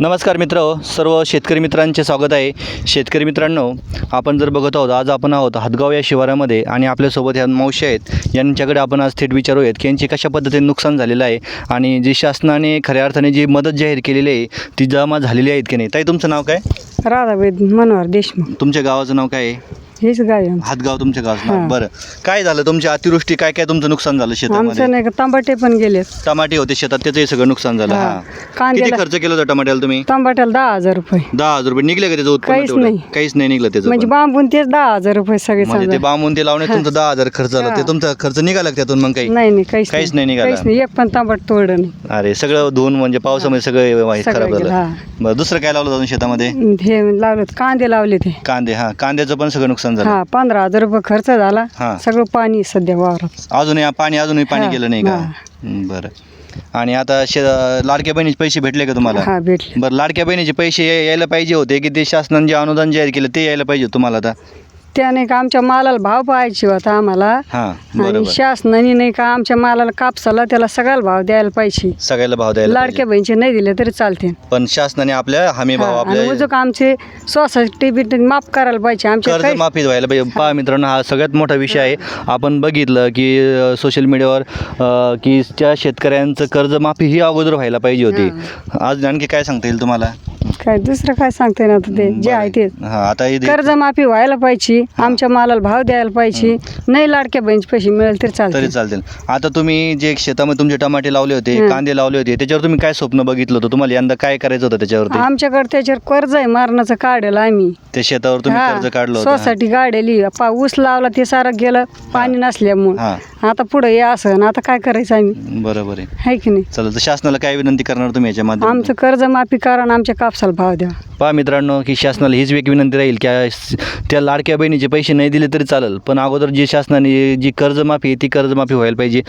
नमस्कार मित्र सर्व शेतकरी मित्रांचे स्वागत आहे. शेतकरी मित्रांनो आपण जर बघत आहोत आज आपण आहोत हातगाव या शिवारामध्ये आणि आपल्यासोबत ह्या मावशी आहेत. यांच्याकडे आपण आज थेट विचारूयात की यांची कशा पद्धतीने नुकसान झालेलं आहे आणि जी शासनाने खऱ्या अर्थाने जी मदत जाहीर केलेली आहे ती जमा झालेली आहेत की नाही? ताई तुमचं नाव काय? राधाबाई मनोहर देशमुख. तुमच्या गावाचं नाव काय आहे? हेच गाव आहे आमचं. हातगाव तुमच्या गावाचं नाव. हां. बरं. काय झालं? तुमच्या अतिवृष्टी काय काय तुमचं नुकसान झालं शेतामध्ये? आमचं नाही का तांबाटे पण गेले. टमाटे होते शेतात त्याचंही सगळं नुकसान झालं. हां. हां. किती कांद्याला खर्च केला होता टमाट्याला तुम्ही? तांबाट्याला दहा हजार रुपये. दहा हजार रुपये. निघले का त्याचं उत्पन्न काहीच तेवढं? नाही. काहीच नाही निघलं त्याचं म्हणजे पण. बांबून तेच दहा हजार रुपये सगळे म्हणजे ते समजा. बांबून ते लावण्यात तुमचं दहा हजार खर्च झाला. ते हां. तुमचा खर्च निघाला का त्यातून मग काही? नाही नाही काहीच काहीच नाही. निघाला. काहीच नाही. एक पण तांबट नाही. अरे सगळं धुवून म्हणजे पावसामध्ये सगळं वाईट सगळं खराब गेलं, झालं बरं दुसरं काय लावलं अजून शेतामध्ये? हे लावले कांदे लावले ते. कांदे हा. कांद्याचं पण सगळं नुकसान झालं. हा पंधरा हजार रुपये खर्च झाला. हा. सगळं पाणी सध्या वावरात. अजूनही आ- पाणी अजूनही पाणी हां, गेलं नाही का? बरं. आणि आता शे लाडक्या बहिणीचे पैसे भेटले का तुम्हाला? हा भेटले. बरं लाडक्या बहिणीचे पैसे या- यायला पाहिजे होते की ते शासनाने जे अनुदान जाहीर केलं ते यायला पाहिजे होतं तुम्हाला आता? त्याने का आमच्या मालाला भाव पाहायचे होता आम्हाला. हां आणि बरोबर. शासनाने नाही का आमच्या मालाला कापसाला त्याला सगळ्याला भाव द्यायला पाहिजे. सगळ्याला भाव द्यायला लाडक्या पाहिजे. बहिणीचे नाही दिले तरी चालते पण शासनाने आपल्या हमी भाव आणि आपल्या उजूक आमचे सोसायटी बी माफ करायला पाहिजे. आमचे कर्ज काही माफी व्हायला पाहिजे. पहा मित्रांनो हा सगळ्यात मोठा विषय आहे. आपण बघितलं की सोशल मीडियावर अ, की त्या शेतकऱ्यांचं कर्जमाफी ही अगोदर व्हायला पाहिजे होती. आज आणखी काय सांगता येईल तुम्हाला? काय दुसरं काय सांगते ना आता ते? जे आहे ते हा आता कर्जमाफी व्हायला पाहिजे आमच्या मालाला भाव द्यायला पाहिजे नाही लाडक्या बहिणीचे पैसे मिळेल तरी तरी चालते चालतील. आता तुम्ही जे शेतामध्ये तुमचे टमाटे लावले होते हं. कांदे लावले होते त्याच्यावर तुम्ही काय स्वप्न बघितलं होतं? तुम्हाला यंदा काय करायचं होतं त्याच्यावरती? आमच्याकडे त्याच्यावर कर्ज आहे मारण्याचं काढेल आम्ही. त्या शेतावर तुम्ही हा, कर्ज काढलं होतं. सोसायटी काढली पा ऊस लावला ते सारं गेलं पाणी नसल्यामुळं. हा. आता पुढे हे असं आणि आता काय करायचं आम्ही? बरोबर आहे. आहे की नाही? चला तर शासनाला काय विनंती करणार तुम्ही याच्या माध्यमातून? आमचं कर्जमाफी करा आणि आमच्या कापसाला भाव द्या. पहा मित्रांनो की शासनाला हीच एक विनंती राहील की आ- त्या लाडक्या बहिणीचे पैसे नाही दिले तरी चालेल पण अगोदर जी शासनाने जी कर्जमाफी आहे ती कर्जमाफी व्हायला पाहिजे.